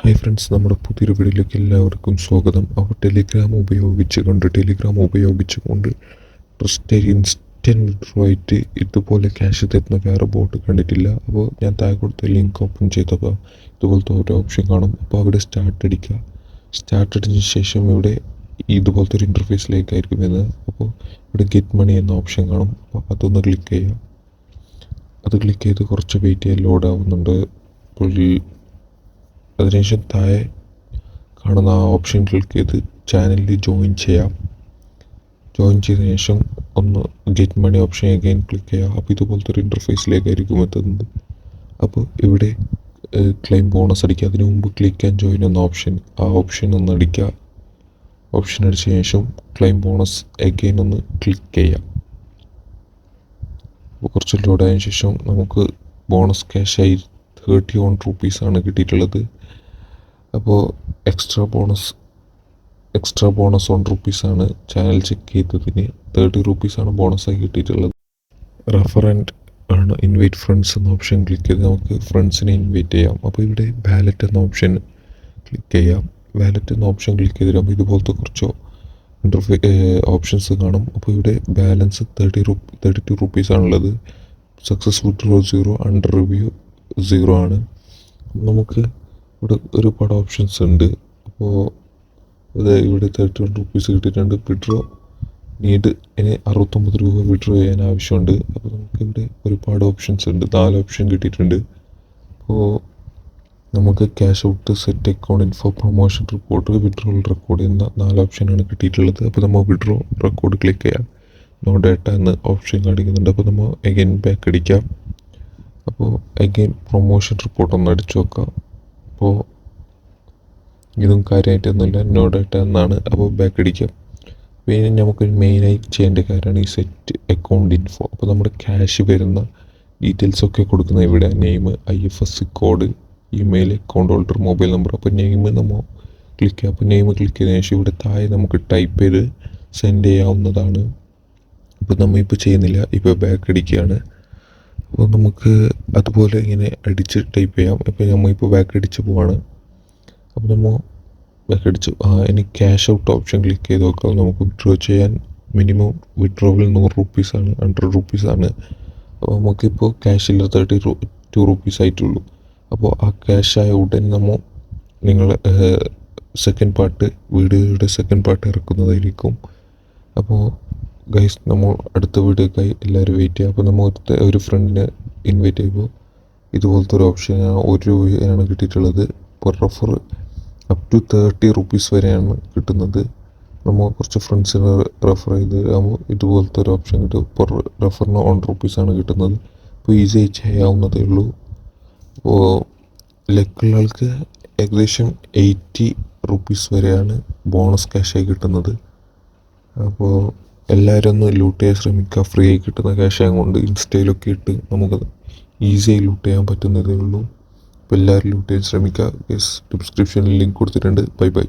Hi friends നമ്മുടെ പുതിയൊരു വീഡിയോയിലേക്ക് എല്ലാവർക്കും സ്വാഗതം. അവർ ടെലിഗ്രാം ഉപയോഗിച്ചുകൊണ്ട് ടെലിഗ്രാം ഉപയോഗിച്ചുകൊണ്ട് ട്രസ്റ്റ് ഇൻസ്റ്റന്റ് വിഡ്രോ ആയിട്ട് ഇതുപോലെ ക്യാഷ് തരുന്ന വേറെ ബോട്ട് കണ്ടിട്ടില്ല. അപ്പോൾ ഞാൻ താഴെ കൊടുത്ത ലിങ്ക് ഓപ്പൺ ചെയ്തപ്പോൾ ഇതുപോലത്തെ ഒരു ഓപ്ഷൻ കാണും. അപ്പോൾ അവിടെ സ്റ്റാർട്ട് അടിക്കുക. സ്റ്റാർട്ട് അടിച്ചതിന് ശേഷം ഇവിടെ ഇതുപോലത്തെ ഒരു ഇന്റർഫേസിലേക്കായിരിക്കും വരുന്നത്. അപ്പോൾ ഇവിടെ ഗെറ്റ് മണി എന്ന ഓപ്ഷൻ കാണും. അപ്പോൾ അതൊന്ന് ക്ലിക്ക് ചെയ്യുക. അത് ക്ലിക്ക് ചെയ്ത് കുറച്ച് വെയിറ്റ് ചെയ്യാൻ ലോഡ് ആവുന്നുണ്ട്. അതിനുശേഷം താഴെ കാണുന്ന ആ ഓപ്ഷൻ ക്ലിക്ക് ചെയ്ത് ചാനലിൽ ജോയിൻ ചെയ്യാം. ജോയിൻ ചെയ്ത ശേഷം ഒന്ന് get money option again click ചെയ്യുക. അപ്പോൾ ഇതുപോലത്തെ ഒരു ഇന്റർഫേസിലേക്കായിരിക്കും എത്തുന്നത്. അപ്പോൾ ഇവിടെ ക്ലെയിം ബോണസ് അടിക്കുക. അതിനു മുമ്പ് ക്ലിക്ക് ആൻഡ് ജോയിൻ എന്ന ഓപ്ഷൻ ആ ഓപ്ഷൻ ഒന്ന് അടിക്കുക. ഓപ്ഷൻ അടിച്ച ശേഷം ക്ലെയിം ബോണസ് അഗൈൻ ഒന്ന് ക്ലിക്ക് ചെയ്യാം അപ്പോൾ കുറച്ച് ലോഡ് ആയതിനു ശേഷം നമുക്ക് ബോണസ് ക്യാഷായി തേർട്ടി വൺ റുപ്പീസാണ് കിട്ടിയിട്ടുള്ളത്. അപ്പോൾ extra bonus extra bonus one റുപ്പീസാണ് ചാനൽ ചെക്ക് ചെയ്തതിന് തേർട്ടി റുപ്പീസാണ് ബോണസായി കിട്ടിയിട്ടുള്ളത്. റെഫറന്റ് ആണ് ഇൻവൈറ്റ് ഫ്രണ്ട്സ് എന്ന ഓപ്ഷൻ ക്ലിക്ക് ചെയ്ത് നമുക്ക് ഫ്രണ്ട്സിനെ ഇൻവൈറ്റ് ചെയ്യാം. അപ്പോൾ ഇവിടെ വാലറ്റ് എന്ന ഓപ്ഷൻ ക്ലിക്ക് ചെയ്യാം. വാലറ്റ് എന്ന ഓപ്ഷൻ ക്ലിക്ക് ചെയ്ത് തരുമ്പോൾ ഇതുപോലത്തെ കുറച്ചോ ഇന്റർഫേ ഓപ്ഷൻസ് കാണും. അപ്പോൾ ഇവിടെ balance thirty rupee thirty two റുപ്പീസാണുള്ളത് successful withdraw zero under review zero ആണ്. നമുക്ക് ഇവിടെ ഒരുപാട് ഓപ്ഷൻസ് ഉണ്ട്. അപ്പോൾ ഇത് ഇവിടെ തേർട്ടി വൺ റുപ്പീസ് കിട്ടിയിട്ടുണ്ട്. വിഡ്രോ നീഡ് ഇനി അറുപത്തൊമ്പത് രൂപ വിഡ്രോ ചെയ്യാൻ ആവശ്യമുണ്ട്. അപ്പോൾ നമുക്ക് ഇവിടെ ഒരുപാട് ഓപ്ഷൻസ് ഉണ്ട്. നാല് ഓപ്ഷൻ കിട്ടിയിട്ടുണ്ട്. അപ്പോൾ നമുക്ക് cash out set account info promotion report withdrawal record എന്ന നാല് ഓപ്ഷനാണ് കിട്ടിയിട്ടുള്ളത്. അപ്പോൾ നമ്മൾ വിഡ്രോ റെക്കോർഡ് ക്ലിക്ക് ചെയ്യാം. നോ ഡേറ്റ എന്ന ഓപ്ഷൻ കാണിക്കുന്നുണ്ട്. അപ്പോൾ നമ്മൾ എഗൈൻ ബാക്ക് അടിക്കാം. അപ്പോൾ അഗെയിൻ പ്രൊമോഷൻ റിപ്പോർട്ട് ഒന്ന് അടിച്ചു നോക്കാം. അപ്പോൾ ഇതും കാര്യമായിട്ടൊന്നുമില്ല നോ ഡേറ്റ എന്നാണ്. അപ്പോൾ ബാക്ക് അടിക്കാം പിന്നെ നമുക്ക് മെയിനായി ചെയ്യേണ്ട കാര്യമാണ് ഈ സെറ്റ് അക്കൗണ്ട് ഇൻഫോ അപ്പോൾ നമ്മുടെ ക്യാഷ് വരുന്ന ഡീറ്റെയിൽസൊക്കെ കൊടുക്കുന്ന ഇവിടെ name I F S code email account holder mobile number അപ്പോൾ നെയിം നമ്മൾ ക്ലിക്ക് ചെയ്യുക അപ്പോൾ നെയിം ക്ലിക്ക് ചെയ്തതിനു ശേഷം ഇവിടെ താഴെ നമുക്ക് ടൈപ്പ് ചെയ്ത് സെൻഡ് ചെയ്യാവുന്നതാണ്. അപ്പോൾ നമ്മൾ ഇപ്പോൾ ചെയ്യുന്നില്ല. ഇപ്പോൾ ബാക്ക് അടിക്കുകയാണ് അപ്പോൾ നമുക്ക് അതുപോലെ ഇങ്ങനെ അടിച്ച് ടൈപ്പ് ചെയ്യാം. ഇപ്പോൾ നമ്മൾ ഇപ്പോൾ ബാക്ക് അടിച്ച് പോവാണ്. അപ്പോൾ നമ്മൾ ബാക്ക് അടിച്ചു. ഇനി ക്യാഷ് ഔട്ട് ഓപ്ഷൻ ക്ലിക്ക് ചെയ്ത് നോക്കാം. നമുക്ക് വിഡ്രോ ചെയ്യാൻ മിനിമം വിഡ്രോവൽ നൂറ് റുപ്പീസാണ് ഹൺഡ്രഡ് റുപ്പീസാണ് അപ്പോൾ നമുക്കിപ്പോൾ ക്യാഷ് ഇല്ല തേർട്ടി ടു റുപ്പീസ് ആയിട്ടുള്ളൂ. അപ്പോൾ ആ ക്യാഷായ ഉടൻ നമ്മൾ നിങ്ങൾ സെക്കൻഡ് പാർട്ട് വീഡിയോയുടെ സെക്കൻഡ് പാർട്ട് ഇറക്കുന്നതായിരിക്കും. അപ്പോൾ ഗൈസ് നമ്മൾ അടുത്ത വീഡിയോക്കായി എല്ലാവരും വെയിറ്റ് ചെയ്യുക. അപ്പോൾ നമ്മൾ ഒരു ഫ്രണ്ടിനെ ഇൻവൈറ്റ് ചെയ്യുമ്പോൾ ഇതുപോലത്തെ ഒരു ഓപ്ഷൻ ഒരു രൂപയാണ് കിട്ടിയിട്ടുള്ളത്. Per refer up to thirty rupees വരെയാണ് കിട്ടുന്നത്. നമ്മൾ കുറച്ച് ഫ്രണ്ട്സിനെ റെഫർ ചെയ്ത് ആകുമ്പോൾ ഇതുപോലത്തെ ഒരു ഓപ്ഷൻ കിട്ടും. പെർ റെഫറിന് വൺ റുപ്പീസാണ് കിട്ടുന്നത്. അപ്പോൾ ഈസി ആയി ചെയ്യാവുന്നതേ ഉള്ളൂ. അപ്പോൾ ലക്കുള്ള ആൾക്ക് ഏകദേശം എയ്റ്റി റുപ്പീസ് വരെയാണ് ബോണസ് ക്യാഷായി കിട്ടുന്നത്. അപ്പോൾ എല്ലാവരും ഒന്ന് ലൂട്ട് ചെയ്യാൻ ശ്രമിക്കുക. ഫ്രീ ആയി കിട്ടുന്ന ക്യാഷ് കൊണ്ട് ഇൻസ്റ്റയിലൊക്കെ ഇട്ട് നമുക്ക് ഈസിയായി ലൂട്ട് ചെയ്യാൻ പറ്റുന്നതേ ഉള്ളൂ. അപ്പോൾ എല്ലാവരും ലൂട്ട് ചെയ്യാൻ ശ്രമിക്കുക. ഡിസ്ക്രിപ്ഷനിൽ ലിങ്ക് കൊടുത്തിട്ടുണ്ട്. Bye bye